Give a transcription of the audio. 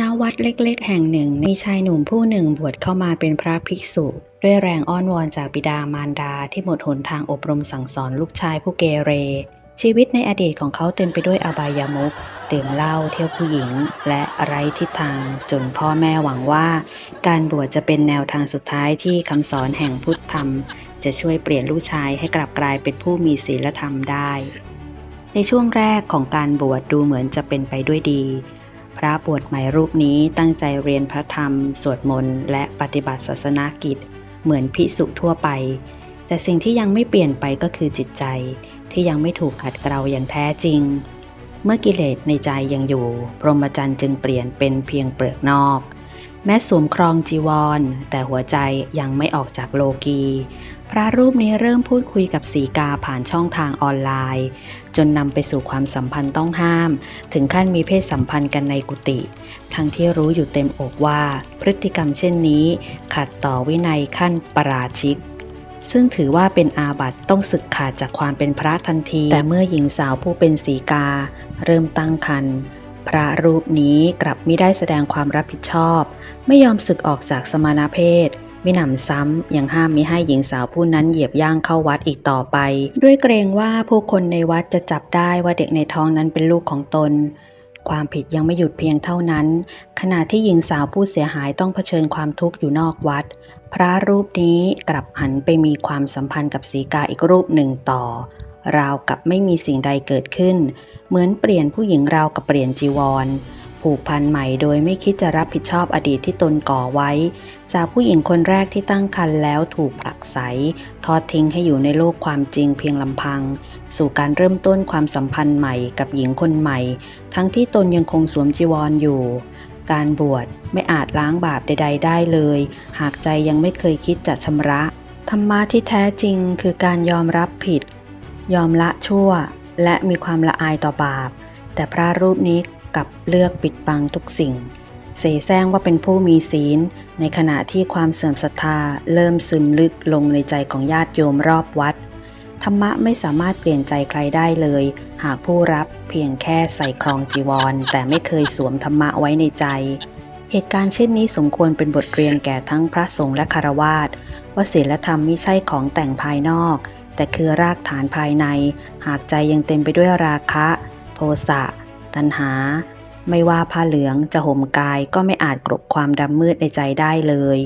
ณวัดเล็กๆ แห่งหนึ่ง มีชายหนุ่มผู้หนึ่งบวชเข้ามาเป็นพระภิกษุ ด้วยแรงอ้อนวอนจากบิดามารดาที่หมดหนทางอบรมสั่งสอนลูกชายผู้เกเร ชีวิตในอดีตของเขาเต็มไปด้วยอบายามุขดื่มเหล้าเที่ยวผู้หญิง และไร้ทิศทาง จนพ่อแม่หวังว่า การบวชจะเป็นแนวทางสุดท้ายที่คำสอนแห่งพุทธธรรม จะช่วยเปลี่ยนลูกชายให้กลับกลายเป็นผู้มีศีลธรรมได้ในช่วงแรกของการบวชดูเหมือนจะเป็นไปด้วยดี ระบวชใหม่รูปนี้ตั้งใจเรียนพระธรรม สวดมนต์และปฏิบัติศาสนากิจ เหมือนภิกษุทั่วไป แต่สิ่งที่ยังไม่เปลี่ยนไปก็คือจิตใจที่ยังไม่ถูกขัดเกลาอย่างแท้จริง เมื่อกิเลสในใจยังอยู่ พรหมจรรย์จึงเปลี่ยนเป็นเพียงเปลือกนอก แม้สวมครองจีวร แต่หัวใจยังไม่ออกจากโลกี พระรูปนี้เริ่มพูดคุยกับสีกาผ่านช่องทางออนไลน์ จนนำไปสู่ความสัมพันธ์ต้องห้าม ถึงขั้นมีเพศสัมพันธ์กันในกุฏิทั้งที่รู้อยู่เต็มอกว่า พฤติกรรมเช่นนี้ ขัดต่อวินัยขั้นปราชิกซึ่งถือว่าเป็นอาบัติต้องศึกขาดจากความเป็นพระทันที แต่เมื่อหญิงสาวผู้เป็นสีกา เริ่มตั้งครรภ์ พระรูปนี้กลับไม่ได้แสดงความรับผิดชอบ ไม่ยอมศึกออกจากสมณเพศมิหนำซ้ำยังห้ามมิให้หญิงสาวผู้นั้นเหยียบย่างเข้าวัดอีกต่อไป ด้วยเกรงว่าผู้คนในวัดจะจับได้ว่าเด็กในท้องนั้นเป็นลูกของตน ความผิดยังไม่หยุดเพียงเท่านั้น ขณะที่หญิงสาวผู้เสียหายต้องเผชิญความทุกข์อยู่นอกวัด พระรูปนี้กลับหันไปมีความสัมพันธ์กับสีกาอีกรูปหนึ่งต่อ ราวกับไม่มีสิ่งใดเกิดขึ้น เหมือนเปลี่ยนผู้หญิงราวกับเปลี่ยนจีวร ผูกพันใหม่โดยไม่คิดจะรับผิดชอบอดีตที่ตนก่อไว้ จากผู้หญิงคนแรกที่ตั้งครรภ์แล้วถูกผลักไส ทอดทิ้งให้อยู่ในโลกความจริงเพียงลำพัง สู่การเริ่มต้นความสัมพันธ์ใหม่กับหญิงคนใหม่ ทั้งที่ตนยังคงสวมจีวรออยู่การบวชไม่อาจล้างบาปใด ๆ ได้เลย หากใจยังไม่เคยคิดจะชำระ ธรรมะที่แท้จริงคือการยอมรับผิด ยอมละชั่วและมีความละอายต่อบาป แต่พระรูปนี้กลับเลือกปิดบังทุกสิ่ง เสแสร้งว่าเป็นผู้มีศีล ในขณะที่ความเสื่อมศรัทธาเริ่มซึมลึกลงในใจของญาติโยมรอบวัด ธรรมะไม่สามารถเปลี่ยนใจใครได้เลย หากผู้รับเพียงแค่ใส่ครองจีวร แต่ไม่เคยสวมธรรมะไว้ในใจเหตุการณ์เช่นนี้สมควรเป็นบทเรียนแก่ทั้งพระสงฆ์และคารวาสว่าศีลธรรมไม่ใช่ของแต่งภายนอก แต่คือรากฐานภายใน หากใจยังเต็มไปด้วยราคะ โทสะ ตัณหา ไม่ว่าผ้าเหลืองจะห่มกายก็ไม่อาจกลบความดำมืดในใจได้เลย